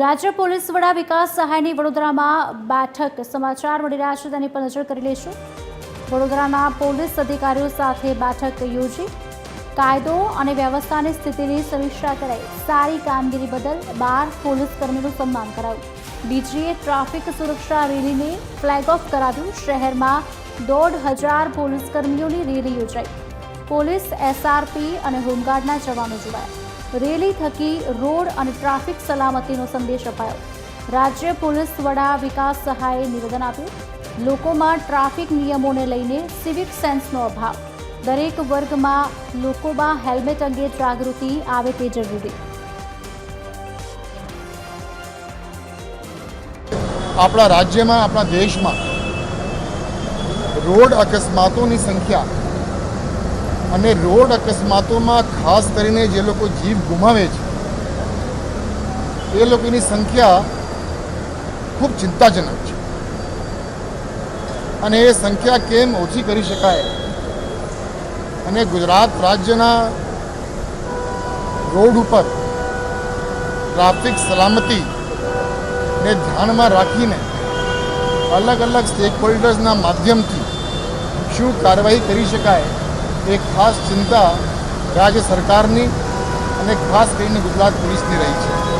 રાજ્ય પોલીસ વડા વિકાસ સહાયની વડોદરામાં બેઠક. સમાચાર મળી રહ્યા છે, તેની પર નજર કરી લઈશું. વડોદરાના પોલીસ અધિકારીઓ સાથે બેઠક યોજી. કાયદો અને વ્યવસ્થાની સ્થિતિની સમીક્ષા કરાઈ. સારી કામગીરી બદલ બાર પોલીસ કર્મીનું સન્માન કરાયું. બીજીએ ટ્રાફિક સુરક્ષા રેલીને ફ્લેગ ઓફ કરાવ્યું. શહેરમાં દોઢ હજાર પોલીસ કર્મીઓની રેલી યોજાઈ. પોલીસ, એસઆરપી અને હોમગાર્ડના જવાનો જોડાયા. રેલી થકી રોડ અને ટ્રાફિક સલામતીનો સંદેશ અપાયો. રાજ્ય પોલીસ વડા વિકાસ સહાયે નિવેદન આપ્યું. લોકોમાં ટ્રાફિક નિયમોને લઈને સિવિક સેન્સનો અભાવ. દરેક વર્ગમાં લોકોમાં હેલ્મેટ અંગે જાગૃતિ આવે તે જરૂરી. આપણા રાજ્યમાં, આપણા દેશમાં રોડ અકસ્માતોની સંખ્યા અને રોડ અકસ્માતોમાં ખાસ કરીને જે લોકો જીવ ગુમાવે છે, એ લોકોની સંખ્યા ખૂબ ચિંતાજનક છે. અને એ સંખ્યા કેમ ઓછી કરી શકાય? અને ગુજરાત રાજ્યના રોડ ઉપર ટ્રાફિક સલામતીને ધ્યાનમાં રાખીને અલગ અલગ સ્ટેક હોલ્ડર્સના માધ્યમથી શું કાર્યવાહી કરી શકાય? એ ખાસ ચિંતા રાજ્ય સરકારની અને ખાસ કરીને ગુજરાત પોલીસની રહી છે.